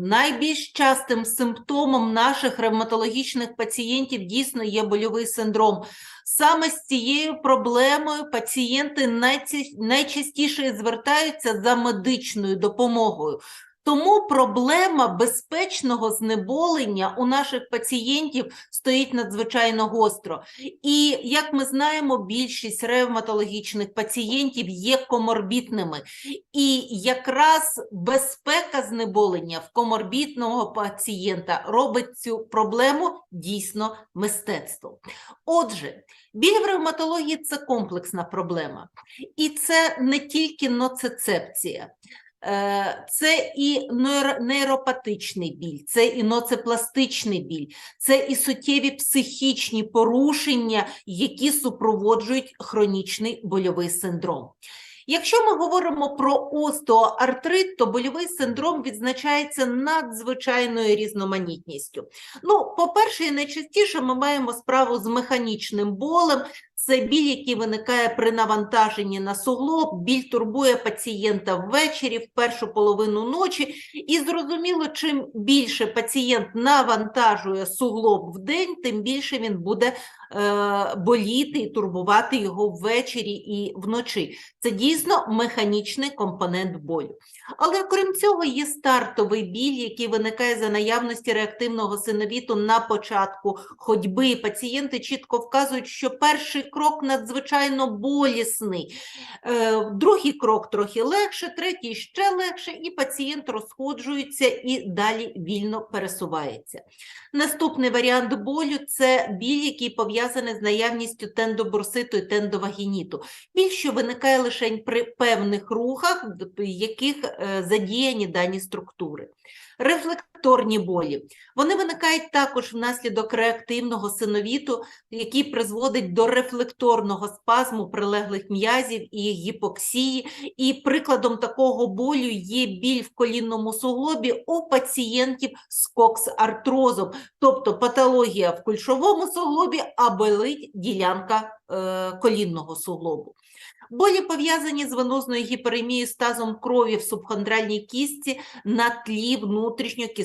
Найбільш частим симптомом наших ревматологічних пацієнтів дійсно є больовий синдром. Саме з цією проблемою пацієнти найчастіше звертаються за медичною допомогою. Тому проблема безпечного знеболення у наших пацієнтів стоїть надзвичайно гостро. І як ми знаємо, більшість ревматологічних пацієнтів є коморбітними. І якраз безпека знеболення в коморбітного пацієнта робить цю проблему дійсно мистецтвом. Отже, біль в ревматології це комплексна проблема, і це не тільки ноцецепція. Е, Це і нейро- нейропатичний біль, це і ноцепластичний біль, це і суттєві психічні порушення, які супроводжують хронічний больовий синдром. Якщо ми говоримо про остеоартрит, то больовий синдром відзначається надзвичайною різноманітністю. Ну, по-перше, найчастіше ми маємо справу з механічним болем. Це біль, який виникає при навантаженні на суглоб, біль турбує пацієнта ввечері, в першу половину ночі. І зрозуміло, чим більше пацієнт навантажує суглоб в день, тим більше він буде е, боліти і турбувати його ввечері і вночі. Це дійсно механічний компонент болю. Але окрім цього є стартовий біль, який виникає за наявності реактивного синовіту на початку ходьби. Пацієнти чітко вказують, що перший крок надзвичайно болісний, е, другий крок трохи легше, третій ще легше, і пацієнт розходжується і далі вільно пересувається. Наступний варіант болю це біль, який пов'язаний з наявністю тендобурситу і тендовагініту. Біль, що виникає лише при певних рухах, в яких е, задіяні дані структури. Рефлекторні болі. Вони виникають також внаслідок реактивного синовіту, який призводить до рефлекторного спазму прилеглих м'язів і гіпоксії. І прикладом такого болю є біль в колінному суглобі у пацієнтів з кокс-артрозом, тобто патологія в кульшовому суглобі, а болить ділянка е, колінного суглобу. Болі пов'язані з венозною гіперемією стазом крові в субхондральній кістці на тлі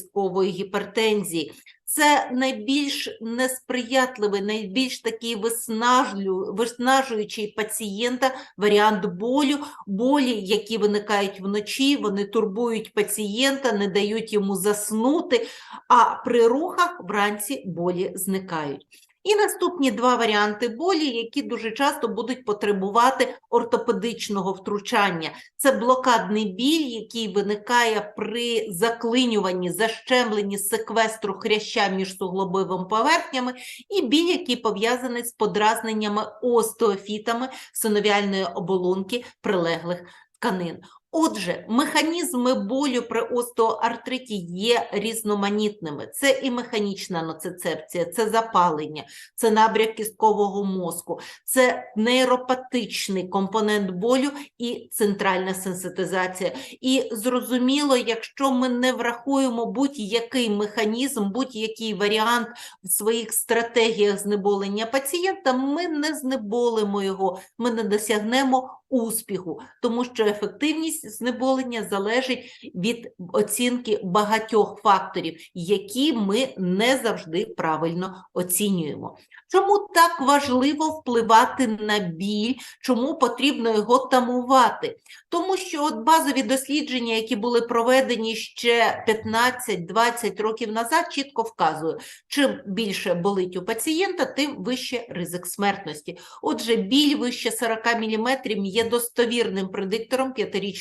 внутрішньокісткової гіпертензії. Це найбільш несприятливий, найбільш такий виснажлю, виснажуючий пацієнта варіант болю, болі, які виникають вночі, вони турбують пацієнта, не дають йому заснути, а при рухах вранці болі зникають. І наступні два варіанти болі, які дуже часто будуть потребувати ортопедичного втручання. Це блокадний біль, який виникає при заклинюванні, защемленні секвестру хряща між суглобовими поверхнями, і біль, який пов'язаний з подразненнями остеофітами синовіальної оболонки прилеглих тканин. Отже, механізми болю при остеоартриті є різноманітними. Це і механічна ноцицепція, це запалення, це набряк кісткового мозку, це нейропатичний компонент болю і центральна сенситизація. І зрозуміло, якщо ми не врахуємо будь-який механізм, будь-який варіант в своїх стратегіях знеболення пацієнта, ми не знеболимо його, ми не досягнемо успіху, тому що ефективність знеболення залежить від оцінки багатьох факторів, які ми не завжди правильно оцінюємо. Чому так важливо впливати на біль, чому потрібно його тамувати? Тому що от базові дослідження, які були проведені ще 15-20 років назад, чітко вказують, чим більше болить у пацієнта, тим вище ризик смертності. Отже, біль вище 40 мм є достовірним предиктором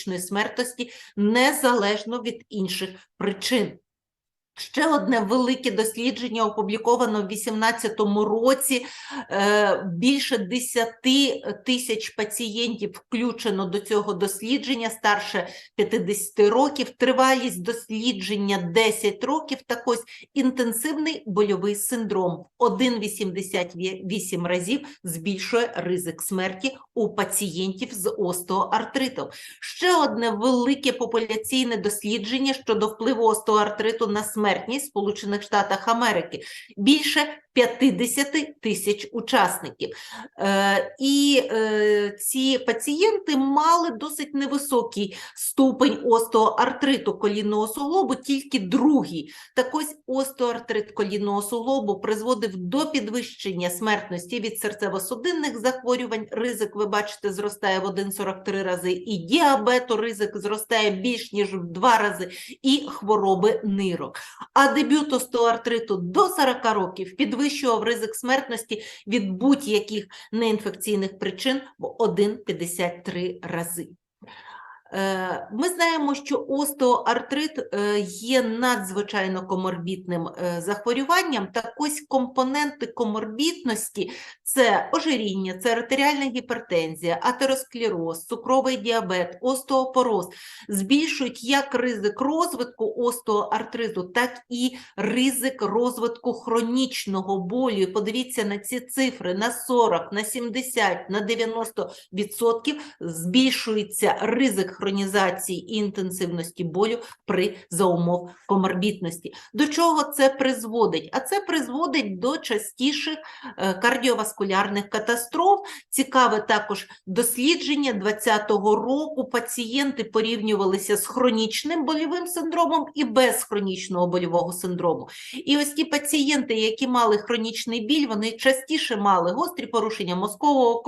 п'ятирічної смертності незалежно від інших причин. Ще одне велике дослідження опубліковано в 2018 році. Е, Більше 10 тисяч пацієнтів включено до цього дослідження старше 50 років. Тривалість дослідження 10 років. Так ось інтенсивний больовий синдром 1,88 разів збільшує ризик смерті у пацієнтів з остеоартритом. Ще одне велике популяційне дослідження щодо впливу остеоартриту на смертність в Сполучених Штатах Америки. Більше 50 тисяч учасників. Е, І е, ці пацієнти мали досить невисокий ступень остеоартриту колінного суглобу, тільки другий. Так ось остеоартрит колінного суглобу призводив до підвищення смертності від серцево-судинних захворювань. Ризик, ви бачите, зростає в 1,43 рази, і діабету ризик зростає більш ніж в 2 рази, і хвороби нирок. А дебют остеоартриту до 40 років підвищував ризик смертності від будь-яких неінфекційних причин в 1,53 рази. Е, Ми знаємо, що остеоартрит е, є надзвичайно коморбітним е, захворюванням. Так ось компоненти коморбітності – це ожиріння, це артеріальна гіпертензія, атеросклероз, цукровий діабет, остеопороз збільшують як ризик розвитку остеоартриту, так і ризик розвитку хронічного болю. Подивіться на ці цифри: на 40, на 70, на 90 відсотків збільшується ризик хронізації і інтенсивності болю при за умов коморбітності. До чого це призводить? А це призводить до частіших е, кардіоваскулярних катастроф. Цікаве також дослідження 2020 року. Пацієнти порівнювалися з хронічним больовим синдромом і без хронічного больового синдрому. І ось ті пацієнти, які мали хронічний біль, вони частіше мали гострі порушення мозкового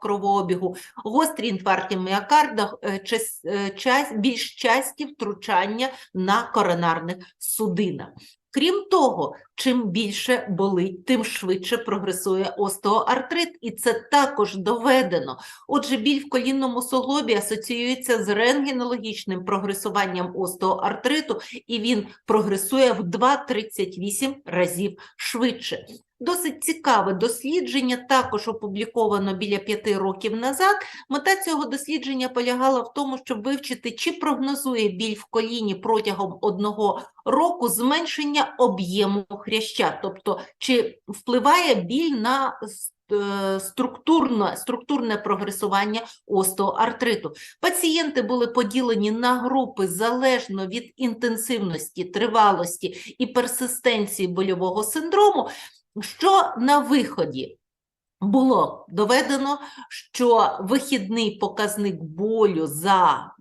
кровообігу, гострі інфаркти міокарда, е, час- е, час- більш часті втручання на коронарних судинах. Крім того, чим більше болить, тим швидше прогресує остеоартрит, і це також доведено. Отже, біль в колінному суглобі асоціюється з рентгенологічним прогресуванням остеоартриту, і він прогресує в 2,38 разів швидше. Досить цікаве дослідження, також опубліковано біля п'яти років назад. Мета цього дослідження полягала в тому, щоб вивчити, чи прогнозує біль в коліні протягом одного року зменшення об'єму хряща, тобто чи впливає біль на е, структурне, структурне прогресування остеоартриту. Пацієнти були поділені на групи залежно від інтенсивності, тривалості і персистенції больового синдрому, що на виході було доведено, що вихідний показник болю за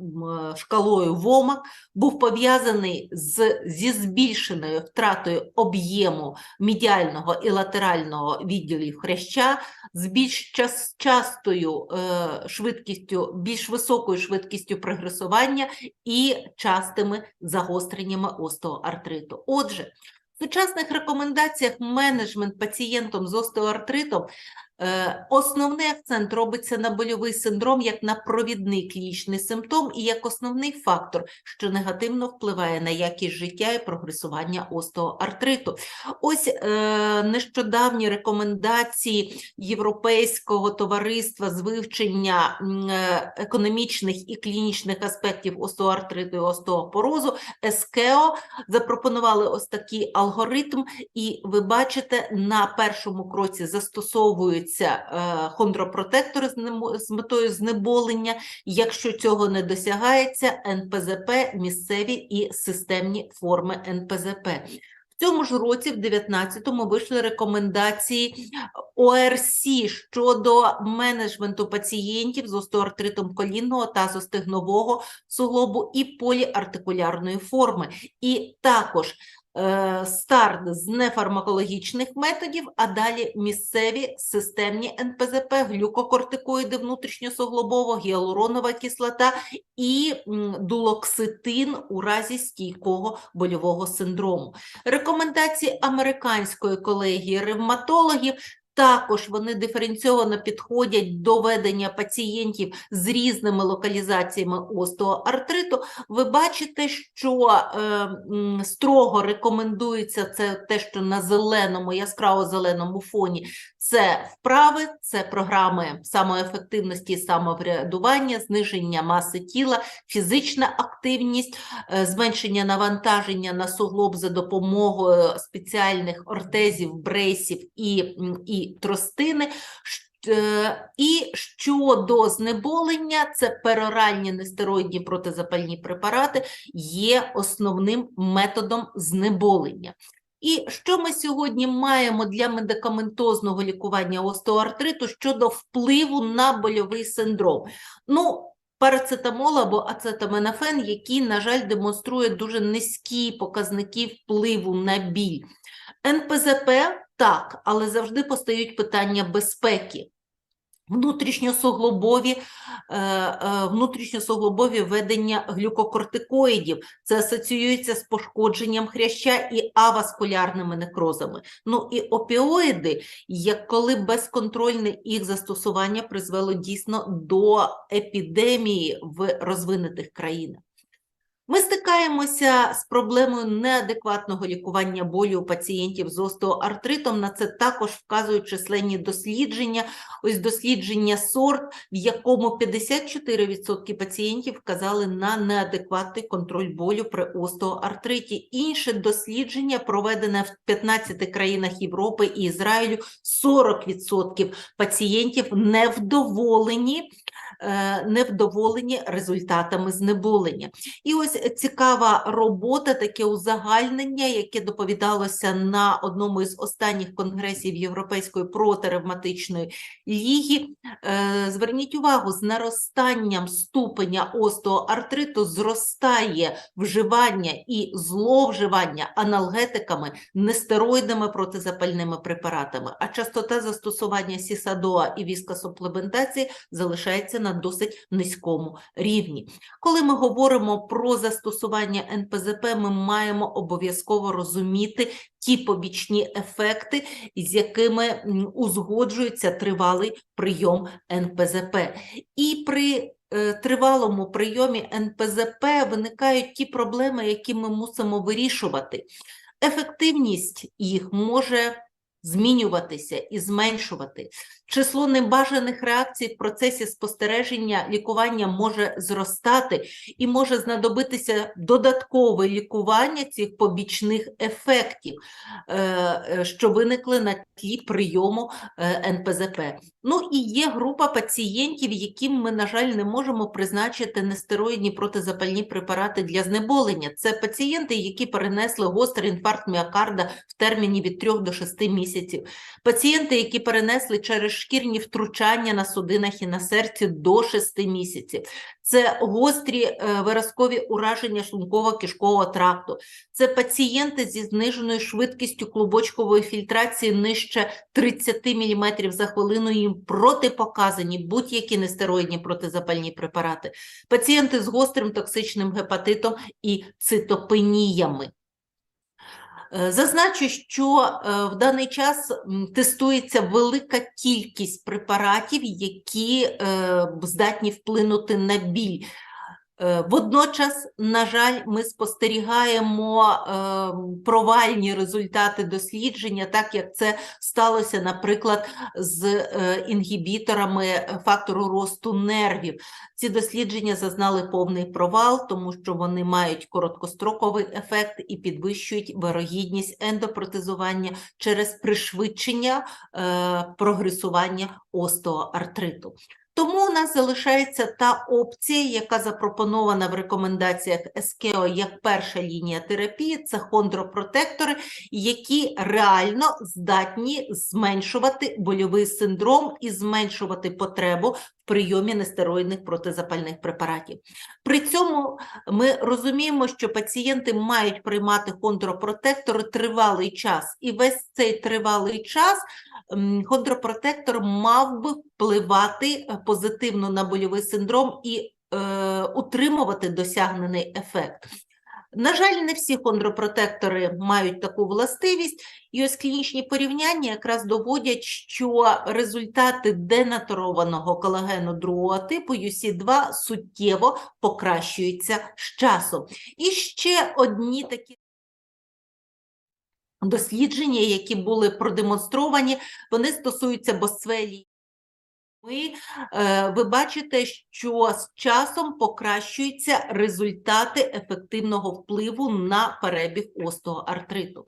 шкалою ВОМАК був пов'язаний з, зі збільшеною втратою об'єму медіального і латерального відділів хряща, з більш час, частою е, швидкістю, більш високою швидкістю прогресування і частими загостреннями остеоартриту. Отже, сучасних рекомендаціях менеджмент пацієнтом з остеоартритом основний акцент робиться на больовий синдром як на провідний клінічний симптом і як основний фактор, що негативно впливає на якість життя і прогресування остеоартриту. Ось е, нещодавні рекомендації Європейського товариства з вивчення е, економічних і клінічних аспектів остеоартриту і остеопорозу ЕСКЕО запропонували ось такий алгоритм, і ви бачите, на першому кроці застосовуються е, хондропротектори з, метою знеболення. Якщо цього не досягається, НПЗП, місцеві і системні форми НПЗП. В цьому ж році, в 19-му, вийшли рекомендації ОРС щодо менеджменту пацієнтів з остеоартритом колінного та зостигнового суглобу і поліартикулярної форми. І також старт з нефармакологічних методів, а далі місцеві системні НПЗП, глюкокортикоїди внутрішньосуглобово, гіалуронова кислота і дулокситин у разі стійкого больового синдрому. Рекомендації американської колегії ревматологів також вони диференційовано підходять до ведення пацієнтів з різними локалізаціями остеоартриту. Ви бачите, що е, строго рекомендується це те, що на зеленому, яскраво зеленому фоні це вправи, це програми самоефективності і самоврядування, зниження маси тіла, фізична активність, е, зменшення навантаження на суглоб за допомогою спеціальних ортезів, брейсів і, м, тростини. Е, І щодо знеболення, це пероральні нестероїдні протизапальні препарати є основним методом знеболення. І що ми сьогодні маємо для медикаментозного лікування остеоартриту щодо впливу на больовий синдром? Ну, парацетамол або ацетаминофен, який, на жаль, демонструє дуже низькі показники впливу на біль. НПЗП так, але завжди постають питання безпеки. Внутрішньосуглобові, е, е, внутрішньосуглобові ведення глюкокортикоїдів. Це асоціюється з пошкодженням хряща і аваскулярними некрозами. Ну і опіоїди, як коли безконтрольне їх застосування призвело дійсно до епідемії в розвинутих країнах. Ми стикаємося з проблемою неадекватного лікування болю у пацієнтів з остеоартритом. На це також вказують численні дослідження. Ось дослідження сорт, в якому 54% пацієнтів вказали на неадекватний контроль болю при остеоартриті. Інше дослідження, проведене в 15 країнах Європи і Ізраїлю, 40% пацієнтів невдоволені. Е, Невдоволені результатами знеболення. І ось цікава робота, таке узагальнення, яке доповідалося на одному із останніх конгресів Європейської протеревматичної ліги. Е, Зверніть увагу, з наростанням ступеня остеоартриту зростає вживання і зловживання аналгетиками, нестероїдними протизапальними препаратами, а частота застосування сісадоа і віскосуплементації залишається на досить низькому рівні. Коли ми говоримо про застосування НПЗП, ми маємо обов'язково розуміти ті побічні ефекти, з якими узгоджується тривалий прийом НПЗП. І при е, тривалому прийомі НПЗП виникають ті проблеми, які ми мусимо вирішувати. Ефективність їх може змінюватися і зменшувати. Число небажаних реакцій в процесі спостереження лікування може зростати і може знадобитися додаткове лікування цих побічних ефектів, е, е, що виникли на тлі прийому е, НПЗП. Ну і є група пацієнтів, яким ми, на жаль, не можемо призначити нестероїдні протизапальні препарати для знеболення. Це пацієнти, які перенесли гострий інфаркт міокарда в терміні від 3 до 6 місяців. Пацієнти, які перенесли через шкірні втручання на судинах і на серці до 6 місяців. Це гострі е, виразкові ураження шлунково-кишкового тракту. Це пацієнти зі зниженою швидкістю клубочкової фільтрації нижче 30 мм за хвилину. Їм протипоказані будь-які нестероїдні протизапальні препарати. Пацієнти з гострим токсичним гепатитом і цитопеніями. Е, Зазначу, що е, в даний час тестується велика кількість препаратів, які е, здатні вплинути на біль. Е, Водночас, на жаль, ми спостерігаємо е, провальні результати дослідження, так як це сталося, наприклад, з е, інгібіторами фактору росту нервів. Ці дослідження зазнали повний провал, тому що вони мають короткостроковий ефект і підвищують вирогідність ендопротезування через пришвидшення прогресування остеоартриту. Тому у нас залишається та опція, яка запропонована в рекомендаціях СКО як перша лінія терапії, це хондропротектори, які реально здатні зменшувати больовий синдром і зменшувати потребу в прийомі нестероїдних протизапальних препаратів. При цьому ми розуміємо, що пацієнти мають приймати хондропротектори тривалий час, і весь цей тривалий час хондропротектор мав би впливати е, позитивно на больовий синдром і е, утримувати досягнений ефект. На жаль, не всі хондропротектори мають таку властивість, і ось клінічні порівняння якраз доводять, що результати денатурованого колагену другого типу UC2 суттєво покращуються з часом. І ще одні такі дослідження, які були продемонстровані, вони стосуються босвелі. Ми, е, ви бачите, що з часом покращуються результати ефективного впливу на перебіг остеоартриту.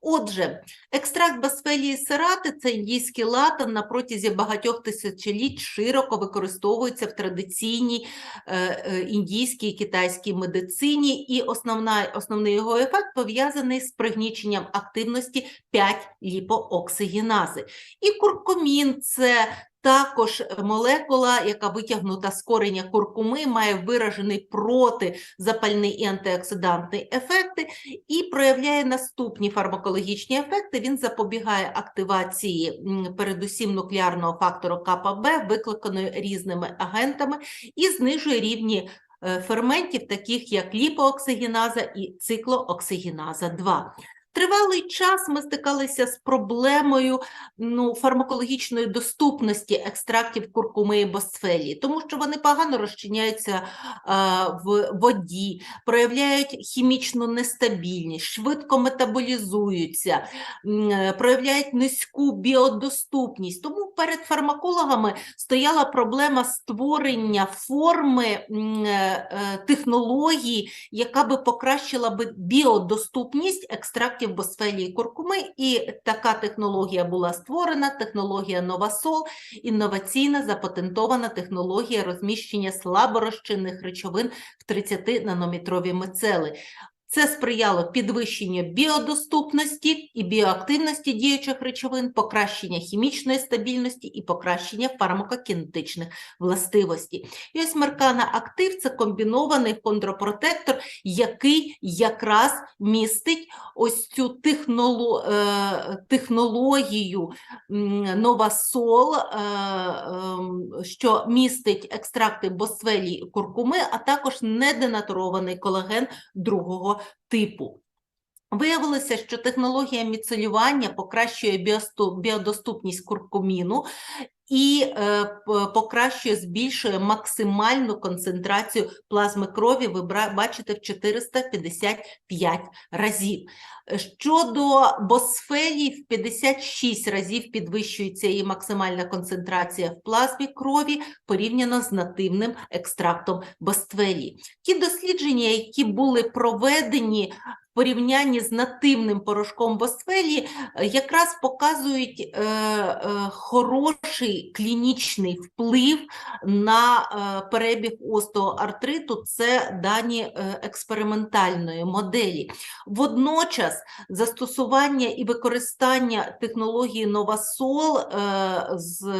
Отже, екстракт басфелії серати це індійський латан на протязі багатьох тисячоліть широко використовується в традиційній е, е, індійській і китайській медицині, і основна, основний його ефект пов'язаний з пригніченням активності 5-ліпооксигенази. І куркумін це також молекула, яка витягнута з кореня куркуми, має виражений протизапальний і антиоксидантний ефекти і проявляє наступні фармакологічні ефекти. Він запобігає активації передусім нуклеарного фактору КПБ, викликаної різними агентами, і знижує рівні е, ферментів, таких як ліпооксигеназа і циклооксигеназа 2. Тривалий час ми стикалися з проблемою ну, фармакологічної доступності екстрактів куркуми і босфелії, тому що вони погано розчиняються а, в воді, проявляють хімічну нестабільність, швидко метаболізуються, е, проявляють низьку біодоступність. Тому перед фармакологами стояла проблема створення форми е, е, технології, яка би покращила би біодоступність екстрактів босфелії куркуми, і така технологія була створена, технологія Новасол, інноваційна запатентована технологія розміщення слаборозчинних речовин в 30-нанометрові мицели. Це сприяло підвищенню біодоступності і біоактивності діючих речовин, покращення хімічної стабільності і покращення фармакокінетичних властивостей. І ось Меркана Актив це комбінований хондропротектор, який якраз містить ось цю техноло, е, технологію Новасол, е, ем, що містить екстракти босфелії і куркуми, а також неденатурований колаген другого типу. Виявилося, що технологія міцелювання покращує біодоступність куркуміну і е, покращує, збільшує максимальну концентрацію плазми крові, ви бачите, в 455 разів. Е, Щодо босфелії, в 56 разів підвищується її максимальна концентрація в плазмі крові порівняно з нативним екстрактом босфелії. Ті дослідження, які були проведені в порівнянні з нативним порошком босфелії, е, якраз показують е, е, хороший клінічний вплив на е, перебіг остеоартриту. Це дані експериментальної моделі. Водночас застосування і використання технології Новасол е, з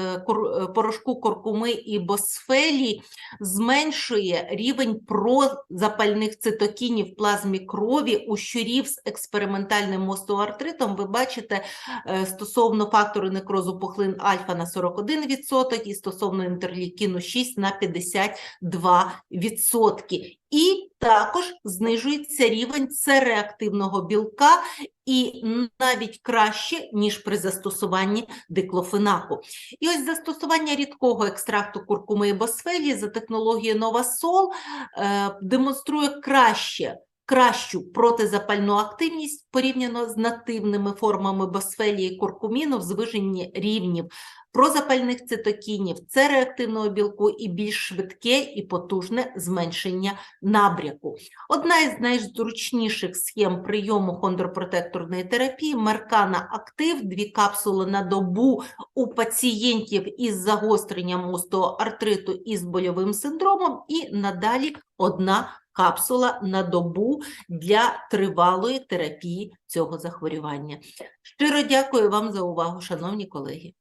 порошку куркуми і босфелії зменшує рівень прозапальних цитокінів в плазмі крові у щурів з експериментальним остеоартритом. Ви бачите е, стосовно фактору некрозу пухлин альфа на 41% і стосовно інтерлікіну 6 на 52%. І також знижується рівень цереактивного білка і навіть краще, ніж при застосуванні диклофенаку. І ось застосування рідкого екстракту куркуми і босфелії за технологією Новасол е, демонструє краще кращу протизапальну активність порівняно з нативними формами босфелії куркуміну в звиженні рівнів прозапальних цитокінів, цереактивного білку і більш швидке і потужне зменшення набряку. Одна із найзручніших схем прийому хондропротекторної терапії Меркана Актив, дві капсули на добу у пацієнтів із загостренням остеоартриту і з больовим синдромом, і надалі одна капсула на добу для тривалої терапії цього захворювання. Щиро дякую вам за увагу, шановні колеги.